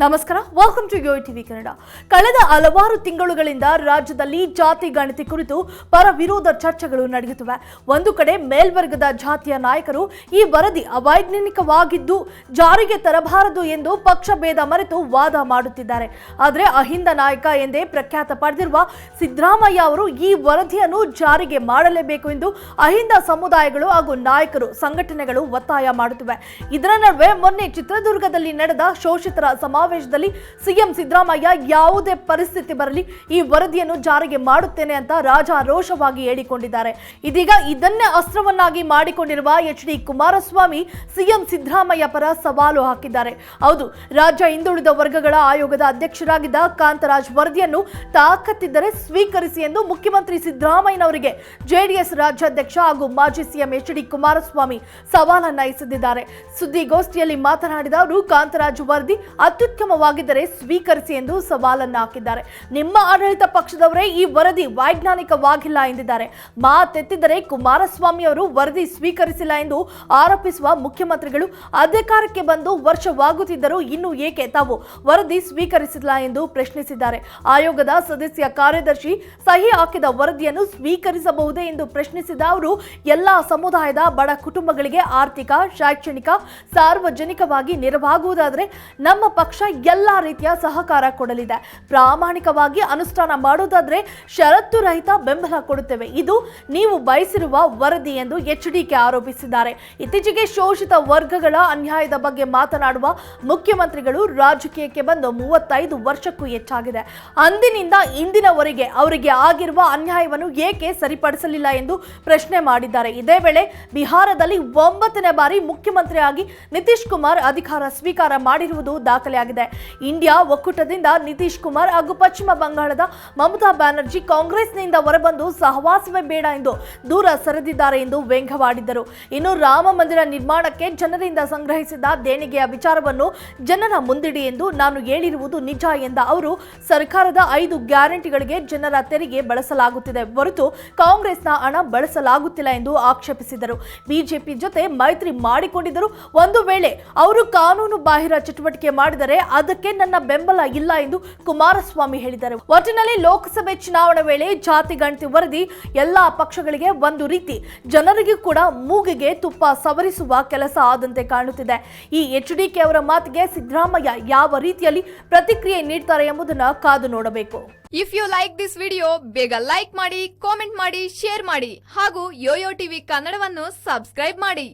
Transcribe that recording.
ನಮಸ್ಕಾರ welcome to Yo TV Kannada ಕಳೆದ ಹಲವಾರು ತಿಂಗಳುಗಳಿಂದ ರಾಜ್ಯದಲ್ಲಿ ಜಾತಿ ಗಣತಿ ಕುರಿತು ಪರ ವಿರೋಧ ಚರ್ಚೆಗಳು ನಡೆಯುತ್ತಿವೆ. ಒಂದು ಕಡೆ ಮೇಲ್ವರ್ಗದ ಜಾತಿಯ ನಾಯಕರು ಈ ವರದಿ ಅವೈಜ್ಞಾನಿಕವಾಗಿದ್ದು ಜಾರಿಗೆ ತರಬಾರದು ಎಂದು ಪಕ್ಷ ಭೇದ ಮರೆತು ವಾದ ಮಾಡುತ್ತಿದ್ದಾರೆ. ಆದರೆ ಅಹಿಂದ ನಾಯಕ ಎಂದೇ ಪ್ರಖ್ಯಾತ ಪಡೆದಿರುವ ಸಿದ್ದರಾಮಯ್ಯ ಅವರು ಈ ವರದಿಯನ್ನು ಜಾರಿಗೆ ಮಾಡಲೇಬೇಕು ಎಂದು ಅಹಿಂದ ಸಮುದಾಯಗಳು ಹಾಗೂ ನಾಯಕರು, ಸಂಘಟನೆಗಳು ಒತ್ತಾಯ ಮಾಡುತ್ತಿವೆ. ಇದರ ನಡುವೆ ಮೊನ್ನೆ ಚಿತ್ರದುರ್ಗದಲ್ಲಿ ನಡೆದ ಶೋಷಿತರ ಸಮಾವೇಶದಲ್ಲಿ ಸಿಎಂ ಸಿದ್ದರಾಮಯ್ಯ ಯಾವುದೇ ಪರಿಸ್ಥಿತಿ ಬರಲಿ ಈ ವರದಿಯನ್ನು ಜಾರಿಗೆ ಮಾಡುತ್ತೇನೆ ಅಂತ ರಾಜಾರೋಷವಾಗಿ ಹೇಳಿಕೊಂಡಿದ್ದಾರೆ. ಇದೀಗ ಇದನ್ನೇ ಅಸ್ತ್ರವನ್ನಾಗಿ ಮಾಡಿಕೊಂಡಿರುವ H D Kumaraswamy CM Siddaramaiah ಪರ ಸವಾಲು ಹಾಕಿದ್ದಾರೆ. ಹೌದು, ರಾಜ್ಯ ಹಿಂದುಳಿದ ವರ್ಗಗಳ ಆಯೋಗದ ಅಧ್ಯಕ್ಷರಾಗಿದ್ದ ಕಾಂತರಾಜ್ ವರದಿಯನ್ನು ತಾಕತ್ತಿದ್ದರೆ ಸ್ವೀಕರಿಸಿ ಎಂದು ಮುಖ್ಯಮಂತ್ರಿ ಸಿದ್ದರಾಮಯ್ಯನವರಿಗೆ ಜೆಡಿಎಸ್ ರಾಜ್ಯಾಧ್ಯಕ್ಷ ಹಾಗೂ ಮಾಜಿ ಸಿಎಂ ಎಚ್ ಡಿ ಕುಮಾರಸ್ವಾಮಿ ಸವಾಲನ್ನ ಎಸೆದಿದ್ದಾರೆ ಸುದ್ದಿಗೋಷ್ಠಿಯಲ್ಲಿ ಮಾತನಾಡಿದ ಅವರು, ಕಾಂತರಾಜ್ ವರದಿ ಅತ್ಯುತ್ತಮವಾಗಿದ್ದರೆ ಸ್ವೀಕರಿಸಿ ಎಂದು ಸವಾಲನ್ನ ಹಾಕಿದ್ದಾರೆ. ನಿಮ್ಮ ಆಡಳಿತ ಪಕ್ಷದವರೇ ಈ ವರದಿ ವೈಜ್ಞಾನಿಕವಾಗಿಲ್ಲ ಎಂದಿದ್ದಾರೆ. ಮಾತೆತ್ತಿದರೆ ಕುಮಾರಸ್ವಾಮಿ ಅವರು ವರದಿ ಸ್ವೀಕರಿಸಿಲ್ಲ ಎಂದು ಆರೋಪಿಸುವ ಮುಖ್ಯಮಂತ್ರಿಗಳು ಅಧಿಕಾರಕ್ಕೆ ಬಂದು ವರ್ಷವಾಗುತ್ತಿದ್ದರೂ ಇನ್ನೂ ಏಕೆ ತಾವು ವರದಿ ಸ್ವೀಕರಿಸಿಲ್ಲ ಎಂದು ಪ್ರಶ್ನಿಸಿದ್ದಾರೆ. ಆಯೋಗದ ಸದಸ್ಯ ಕಾರ್ಯದರ್ಶಿ ಸಹಿ ಹಾಕಿದ ವರದಿಯನ್ನು ಸ್ವೀಕರಿಸಬಹುದೇ ಎಂದು ಪ್ರಶ್ನಿಸಿದ ಅವರು, ಎಲ್ಲಾ ಸಮುದಾಯದ ಬಡ ಕುಟುಂಬಗಳಿಗೆ ಆರ್ಥಿಕ, ಶೈಕ್ಷಣಿಕ, ಸಾರ್ವಜನಿಕವಾಗಿ ನೆರವಾಗುವುದಾದರೆ ನಮ್ಮ ಪಕ್ಷ ಎಲ್ಲಾ ರೀತಿಯ ಸಹಕಾರ ಕೊಡಲಿದೆ. ಪ್ರಾಮಾಣಿಕವಾಗಿ ಅನುಷ್ಠಾನ ಮಾಡುವುದಾದ್ರೆ ಷರತ್ತು ರಹಿತ ಬೆಂಬಲ ಕೊಡುತ್ತೇವೆ. ಇದು ನೀವು ಬಯಸಿರುವ ವರದಿ ಎಂದು ಎಚ್ಡಿಕೆ ಆರೋಪಿಸಿದ್ದಾರೆ. ಇತ್ತೀಚೆಗೆ ಶೋಷಿತ ವರ್ಗಗಳ ಅನ್ಯಾಯದ ಬಗ್ಗೆ ಮಾತನಾಡುವ ಮುಖ್ಯಮಂತ್ರಿಗಳು ರಾಜಕೀಯಕ್ಕೆ ಬಂದು ಮೂವತ್ತೈದು ವರ್ಷಕ್ಕೂ ಹೆಚ್ಚಾಗಿದೆ. ಅಂದಿನಿಂದ ಇಂದಿನವರೆಗೆ ಅವರಿಗೆ ಆಗಿರುವ ಅನ್ಯಾಯವನ್ನು ಏಕೆ ಸರಿಪಡಿಸಲಿಲ್ಲ ಎಂದು ಪ್ರಶ್ನೆ ಮಾಡಿದ್ದಾರೆ. ಇದೇ ವೇಳೆ ಬಿಹಾರದಲ್ಲಿ ಒಂಬತ್ತನೇ ಬಾರಿ ಮುಖ್ಯಮಂತ್ರಿಯಾಗಿ ನಿತೀಶ್ ಕುಮಾರ್ ಅಧಿಕಾರ ಸ್ವೀಕಾರ ಮಾಡಿರುವುದು ದಾಖಲೆಯಾಗಿದೆ. ಇಂಡಿಯಾ ಒಕ್ಕೂಟದಿಂದ ನಿತೀಶ್ ಕುಮಾರ್ ಹಾಗೂ ಪಶ್ಚಿಮ ಬಂಗಾಳದ ಮಮತಾ ಬ್ಯಾನರ್ಜಿ ಕಾಂಗ್ರೆಸ್ನಿಂದ ಹೊರಬಂದು ಸಹವಾಸವೇ ಬೇಡ ಎಂದು ದೂರ ಸರಿದಿದ್ದಾರೆ ಎಂದು ವ್ಯಂಗ್ಯವಾಡಿದರು ಇನ್ನು ರಾಮ ಮಂದಿರ ನಿರ್ಮಾಣಕ್ಕೆ ಜನರಿಂದ ಸಂಗ್ರಹಿಸಿದ ದೇಣಿಗೆಯ ವಿಚಾರವನ್ನು ಜನರ ಮುಂದಿಡಿ ಎಂದು ನಾನು ಹೇಳಿರುವುದು ನಿಜ ಎಂದ ಅವರು, ಸರ್ಕಾರದ ಐದು ಗ್ಯಾರಂಟಿಗಳಿಗೆ ಜನರ ತೆರಿಗೆ ಬಳಸಲಾಗುತ್ತಿದೆ ಹೊರತು ಕಾಂಗ್ರೆಸ್ನ ಹಣ ಬಳಸಲಾಗುತ್ತಿಲ್ಲ ಎಂದು ಆಕ್ಷೇಪಿಸಿದರು. ಬಿಜೆಪಿ ಜೊತೆ ಮೈತ್ರಿ ಮಾಡಿಕೊಂಡಿದ್ದರು ಒಂದು ವೇಳೆ ಅವರು ಕಾನೂನು ಬಾಹಿರ ಚಟುವಟಿಕೆ ಮಾಡಿದರೆ ಅದಕ್ಕೆ ನನ್ನ ಬೆಂಬಲ ಇಲ್ಲ ಎಂದು ಕುಮಾರಸ್ವಾಮಿ ಹೇಳಿದ್ದಾರೆ ಒಟ್ಟಿನಲ್ಲಿ ಲೋಕಸಭೆ ಚುನಾವಣೆ ವೇಳೆ ಜಾತಿ ಗಣತಿ ವರದಿ ಎಲ್ಲಾ ಪಕ್ಷಗಳಿಗೆ ಒಂದು ರೀತಿ. ಜನರಿಗೂ ಕೂಡ ಮೂಗಿಗೆ ತುಪ್ಪ ಸವರಿಸುವ ಕೆಲಸ ಆದಂತೆ ಕಾಣುತ್ತಿದೆ. ಈ ಎಚ್ ಡಿಕೆ ಅವರ ಮಾತಿಗೆ ಸಿದ್ದರಾಮಯ್ಯ ಯಾವ ರೀತಿಯಲ್ಲಿ ಪ್ರತಿಕ್ರಿಯೆ ನೀಡ್ತಾರೆ ಎಂಬುದನ್ನು ಕಾದು ನೋಡಬೇಕು. If you like this video ಬೇಗ ಲೈಕ್ ಮಾಡಿ ಕಾಮೆಂಟ್ ಮಾಡಿ ಶೇರ್ ಮಾಡಿ ಹಾಗೂ ಯೋಯೋ ಟಿವಿ ಕನ್ನಡವನ್ನು ಸಬ್ಸ್ಕ್ರೈಬ್ ಮಾಡಿ.